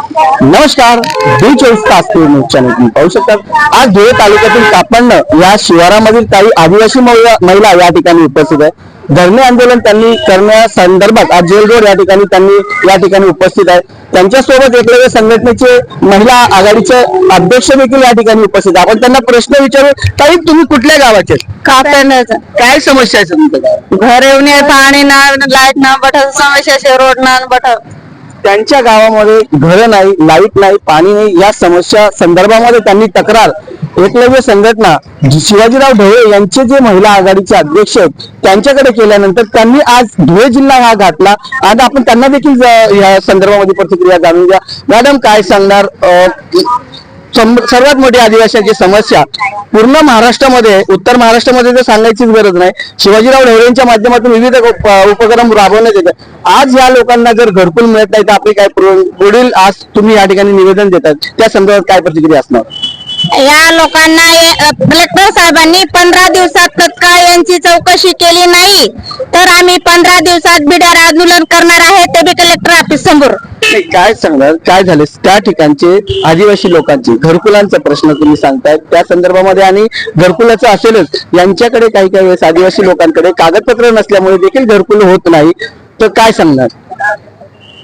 नमस्कार डी चोवीस तास न्यूज चॅनल तुम्ही पाहू शकतात. आज धुळे तालुक्यातील कापण्ण या शिवारामधील काही आदिवासी महिला या ठिकाणी उपस्थित आहे धरणे आंदोलन त्यांनी करण्यासंदर्भात आज जेल रोड या ठिकाणी त्यांनी या ठिकाणी उपस्थित आहे. त्यांच्यासोबत एकलव्य संघटनेचे महिला आघाडीचे अध्यक्ष देखील या ठिकाणी उपस्थित आहे आपण त्यांना प्रश्न विचारू ताई तुम्ही कुठल्या गावाचे काय समस्या आहे तुमच्या गावात? घर येऊन ये, पाणी ना लाइट ना बठ समस्या शे रोड ना बठ त्यांच्या गावामध्ये घरं नाही लाइट नाही पाणी नाही या समस्या संदर्भामध्ये त्यांनी तक्रार एकलव्य संघटना शिवाजीराव ढवळे यांचे जे महिला आघाडीचे अध्यक्ष आहेत त्यांच्याकडे केल्यानंतर त्यांनी आज धुळे जिल्हा हा घातला. आज आपण त्यांना देखील या संदर्भामध्ये प्रतिक्रिया जाणून घ्या. मॅडम काय सांगणार? अं, सर्वात मोठी आदिवासीची समस्या पूर्ण महाराष्ट्रामध्ये उत्तर महाराष्ट्रामध्ये तर सांगायचीच गरज नाही. शिवाजीराव ढवळेंच्या माध्यमातून विविध उपक्रम राबवण्यात येतात. आज या लोकांना जर घरकुल मिळत नाही तर आपली काय पुढील आज तुम्ही या ठिकाणी निवेदन देतात. त्या संदर्भात काय प्रतिक्रिया असणार? या लोकांना कलेक्टर साहेबांनी पंधरा दिवसात तत्काळ यांची चौकशी केली नाही तर आम्ही पंधरा दिवसात बिडार आंदोलन करणार आहे ते बी कलेक्टर ऑफिस समोर. नाही, काय सांगणार? काय झाले? त्या ठिकाणचे आदिवासी लोकांचे घरकुलांचा प्रश्न तुम्ही सांगताय त्या संदर्भामध्ये आणि घरकुलाचं असेलच. यांच्याकडे काही काही वेळेस आदिवासी लोकांकडे कागदपत्र नसल्यामुळे देखील घरकुल होत नाही. तर काय सांगणार?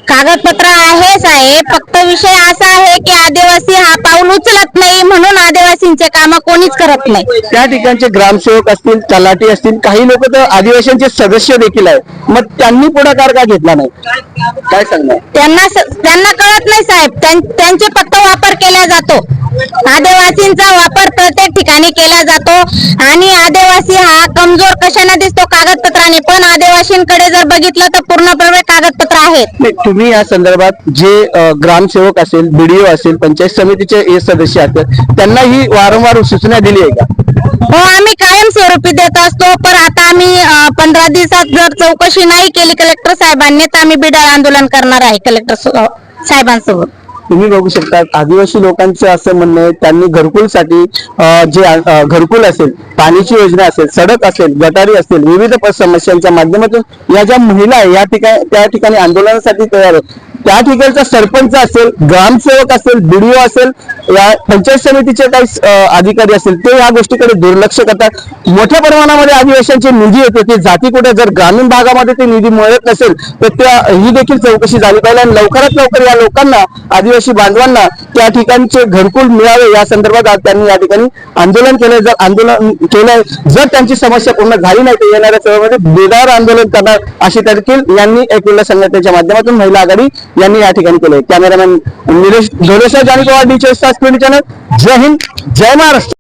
कागदपत्र आहे साहेब फक्त विषय असा आहे की आदिवासी हा पाऊल उचलत नाही. म्हणून आदिवासींचे काम कोणीच करत नाही. त्या ठिकाणचे ग्रामसेवक असतील तलाठी असतील काही लोक तर आदिवासींचे सदस्य देखील आहेत. मग त्यांनी पुढाकार का घेतला नाही? काय सांगणार? त्यांना स- त्यांना कळत नाही साहेब. त्यां- त्यांचे फक्त वापर केला जातो. आदिवासींचा वापर प्रत्येक ठिकाणी केला जातो. आणि आदिवासी हा कमजोर कशाने दिसतो? कागदपत्राने. पण आदिवासींकडे जर बघितलं तर पूर्णपणे कागदपत्र आहेत नाही तुम्ही या संदर्भात जे ग्रामसेवक असेल बीडीओ असेल पंचायत समितीचे हे सदस्य असतील त्यांना ही वारंवार सूचना दिली आहे का? हो आम्ही कायम स्वरूपी देत असतो पण आता आम्ही पंधरा दिवसात जर चौकशी नाही केली कलेक्टर साहेबांनी तर आम्ही बिडाळ आंदोलन करणार आहे कलेक्टर साहेबांसोबत. तुम्ही बघू शकता आदिवासी लोकांचं असं म्हणणं आहे त्यांनी घरकुलसाठी जे घरकुल असेल पाण्याची योजना असेल सडक असेल गटारी असेल विविध समस्यांच्या माध्यमातून या ज्या महिला आहे या ठिकाणी त्या ठिकाणी आंदोलनासाठी तयार आहेत. त्या ठिकाणचा सरपंच असेल ग्रामसेवक असेल बीडीओ असेल या पंचायत समितीचे काही अधिकारी असतील ते या गोष्टीकडे दुर्लक्ष करतात. मोठ्या प्रमाणामध्ये आदिवासींचे निधी येते. ते जाती कुठे जर ग्रामीण भागामध्ये ते निधी मिळत नसेल तर त्या ही देखील चौकशी झाली पाहिजे आणि लवकरात लवकर या लोकांना आदिवासी बांधवांना त्या ठिकाणचे घरकुल मिळावे. या संदर्भात त्यांनी या ठिकाणी आंदोलन केलंय. जर आंदोलन केलंय जर त्यांची समस्या पूर्ण झाली नाही तर येणाऱ्या काळामध्ये बेदार आंदोलन करणार अशी देखील यांनी एक संघटनेच्या माध्यमातून महिला आघाडी यांनी या ठिकाणी केले कॅमेरामॅन निलेश धोलेश्वर जाणीपवार डी चोवीस तास चॅनल जय हिंद जय महाराष्ट्र.